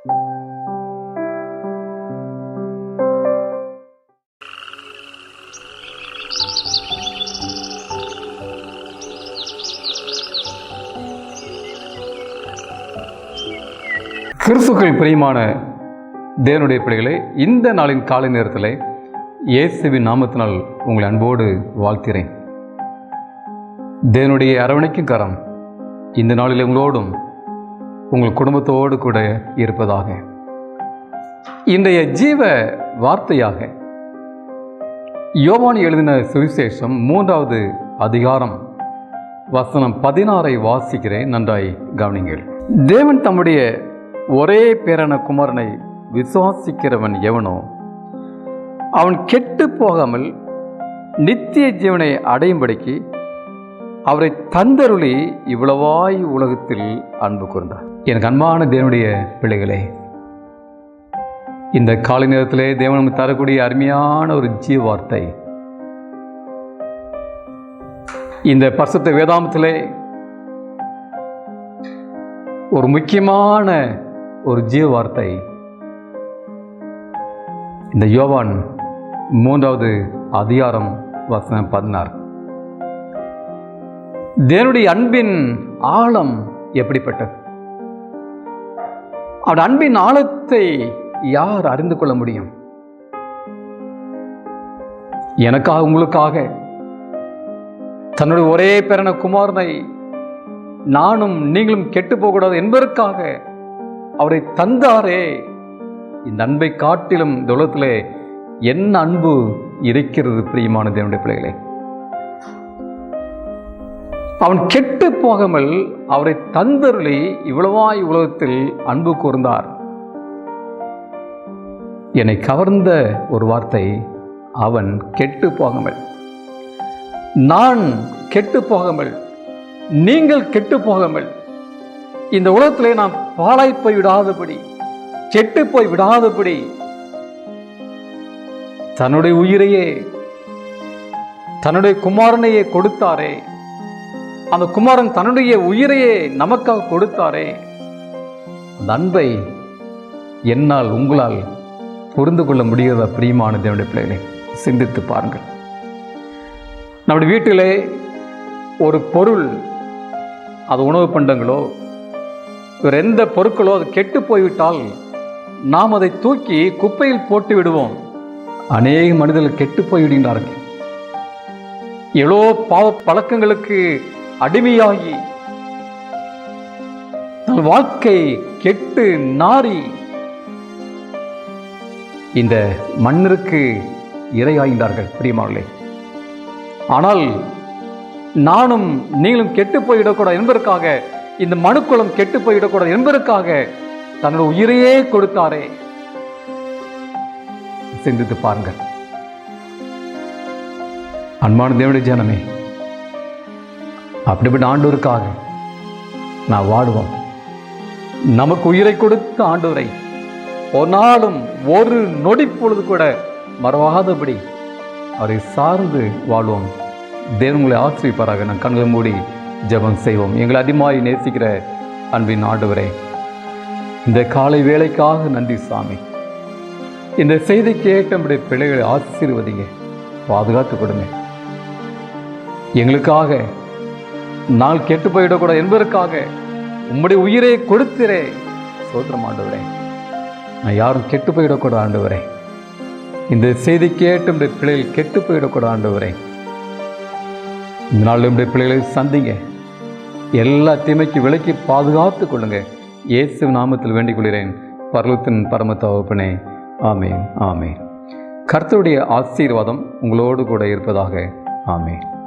கிறிஸ்துக்கள் பிரியமான தேவனுடைய பிள்ளைகளை இந்த நாளின் காலை நேரத்தில் இயேசுவின் நாமத்தினால் உங்களை அன்போடு வாழ்த்திறேன் தேவனுடைய அரவணைக்கும் கரம் இந்த நாளில் உங்களோடும் உங்கள் குடும்பத்தோடு கூட இருப்பதாக. இன்றைய ஜீவ வார்த்தையாக யோவான் எழுதின சுவிசேஷம் மூன்றாவது அதிகாரம் வசனம் பதினாறை வாசிக்கிறேன். நன்றாய் கவனிங்கள். தேவன் தம்முடைய ஒரே பேரான குமாரனை விசுவாசிக்கிறவன் எவனோ அவன் கெட்டு போகாமல் நித்திய ஜீவனை அடையும்படிக்கு அவரை தந்தருளி இவ்வளவாய் உலகத்தில் அன்பு கூர்ந்தார். எனக்கு அன்பான தேவனுடைய பிள்ளைகளே இந்த காலை நேரத்திலே தேவன் நமக்கு தரக்கூடிய அருமையான ஒரு ஜீவ வார்த்தை இந்த பரிசுத்த வேதாமத்திலே ஒரு முக்கியமான ஒரு ஜீவ வார்த்தை இந்த யோவான் மூன்றாவது அதிகாரம் வசனம் பதினாறு. தேவனுடைய அன்பின் ஆழம் எப்படிப்பட்டது? அவருடைய அன்பின் ஆழத்தை யார் அறிந்து கொள்ள முடியும்? எனக்காக உங்களுக்காக. தன்னுடைய ஒரே பிறன குமாரனை நானும் நீங்களும் கெட்டு போகக்கூடாது என்பதற்காக அவரை தந்தாரே. இந்த அன்பை காட்டிலும் இந்த உலகத்திலே என்ன அன்பு இருக்கிறது பிரியமான தேவனுடைய பிள்ளைகளே? அவன் கெட்டு போகாமல் அவரை தந்தருளி இவ்வளவாய் உலகத்தில் அன்பு கூர்ந்தார். என்னை கவர்ந்த ஒரு வார்த்தை அவன் கெட்டு போகாமல். நான் கெட்டு போகாமல் நீங்கள் கெட்டு போகாமல் இந்த உலகத்திலே நாம் பாழாய் போய் விடாதபடி கெட்டு போய் விடாதபடி தன்னுடைய உயிரையே தன்னுடைய குமாரனையே கொடுத்தாரே. அந்த குமாரன் தன்னுடைய உயிரையே நமக்காக கொடுத்தாரே. அந்த அன்பை என்னால் உங்களால் புரிந்து கொள்ள முடியாத பிரியமான தேவனுடைய பிள்ளைகளை? சிந்தித்து பாருங்கள். நம்முடைய வீட்டிலே ஒரு பொருள் அது உணவு பண்டங்களோ வேறு எந்த பொருட்களோ அது கெட்டு போய்விட்டால் நாம் அதை தூக்கி குப்பையில் போட்டு விடுவோம். அநேக மனிதர்கள் கெட்டு போய்விடுகின்றார்கள். எவ்வளோ பாவ பழக்கங்களுக்கு அடிமையாகி தன் வாழ்க்கை கெட்டு நாரி இந்த மண்ணிற்கு இரையாகின்றார்கள் பிரியமானே ஆனால் நானும் நீங்களும் கெட்டு போயிடக்கூடாது என்பதற்காக இந்த மனுக்குளம் கெட்டு போயிடக்கூடாது என்பதற்காக தன்னோட உயிரையே கொடுத்தாரே. சிந்தித்து பாருங்கள். அன்பான தேவனுடைய ஜனமே அப்படிப்பட்ட ஆண்டோருக்காக நான் வாடுவோம். நமக்கு உயிரை கொடுத்த ஆண்டவரை ஒரு நாளும் ஒரு நொடி பொழுது கூட மறவாதபடி அவரை சார்ந்து வாழ்வோம். தேவங்களை ஆசிரியப்பாராக நான் கண்களை மூடி ஜெபம் செய்வோம். எங்களை அதிகமாக நேசிக்கிற அன்பின் ஆண்டவரே இந்த காலை வேலைக்காக நன்றி சாமி. இந்த செய்தி கேட்ட நம்முடைய பிள்ளைகளை ஆசீர்வதிங்க பாதுகாத்து கொடுங்க. எங்களுக்காக நாள் கெட்டு போயிடக்கூடாது என்பதற்காக உம்முடைய உயிரை கொடுத்திரே. சோத்திரம் ஆண்டவரே நான் யாரும் கெட்டு போயிடக்கூடாது ஆண்டவரே. இந்த செய்தி கேட்டு நம்முடைய பிள்ளைகள் கெட்டு போயிடக்கூடாது ஆண்டவரே. இந்த நாள் நம்முடைய பிள்ளைகளை சந்திங்க. எல்லா தீமைக்கு விலக்கி பாதுகாத்து கொள்ளுங்க. இயேசு நாமத்தில் வேண்டிக் கொள்கிறேன் பர்வத்தின் பரம ஆமேன் ஆமேன். கர்த்தருடைய ஆசீர்வாதம் உங்களோடு கூட இருப்பதாக. ஆமேன்.